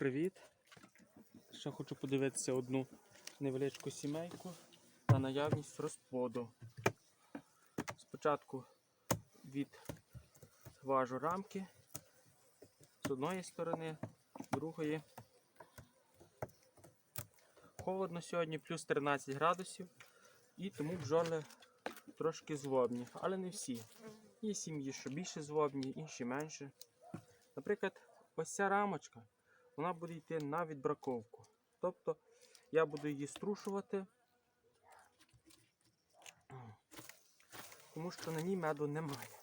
Привіт! Ще хочу подивитися одну невеличку сімейку на наявність розплоду. Спочатку відважу рамки з одної сторони, з другої. Холодно сьогодні, плюс 13 градусів, і тому бджоли трошки злобні, але не всі. Є сім'ї, що більше злобні, інші менше. Наприклад, ось ця рамочка, вона буде йти на відбраковку. Тобто я буду її струшувати, тому що на ній меду немає.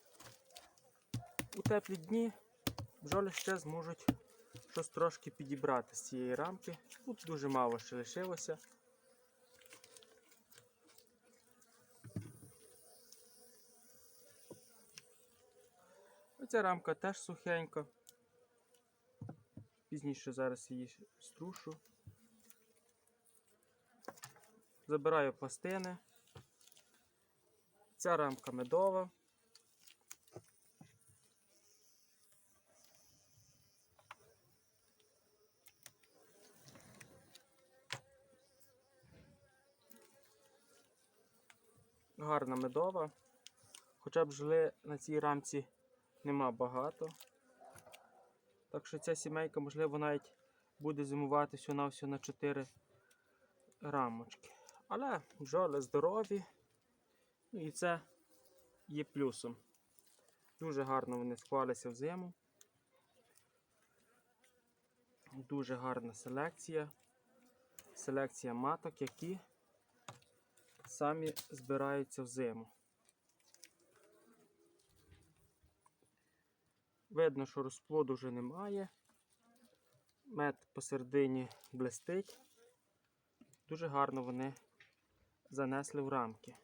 У теплі дні бджоли ще зможуть щось трошки підібрати з цієї рамки. Тут дуже мало ще лишилося. Оця рамка теж сухенька. Пізніше зараз її струшу. Забираю пластини. Ця рамка медова. Гарна медова. Хоча б жили на цій рамці нема багато. Так що ця сімейка, можливо, навіть буде зимувати всього на всього на 4 рамочки. Але бджоли здорові. Ну і це є плюсом. Дуже гарно вони склалися в зиму. Дуже гарна селекція. Селекція маток, які самі збираються в зиму. Видно, що розплоду вже немає. Мед посередині блистить. Дуже гарно вони занесли в рамки.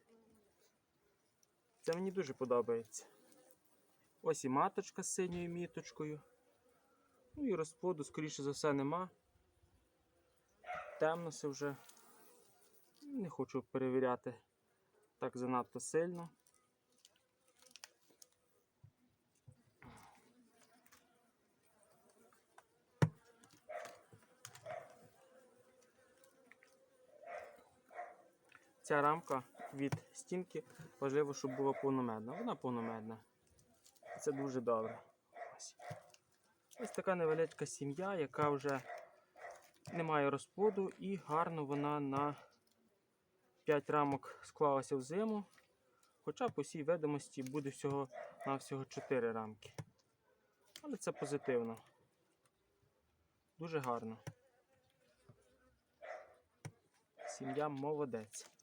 Це мені дуже подобається. Ось і маточка з синьою міточкою. Ну і розплоду, скоріше за все, нема. Темно все вже. Не хочу перевіряти так занадто сильно. Ця рамка від стінки важливо, щоб була повномедна. Вона повномедна. Це дуже добре. Ось. Ось така невеличка сім'я, яка вже не має розплоду і гарно вона на 5 рамок склалася в зиму. Хоча по всій видимості буде всього на всього 4 рамки. Але це позитивно. Дуже гарно. Сім'я молодець.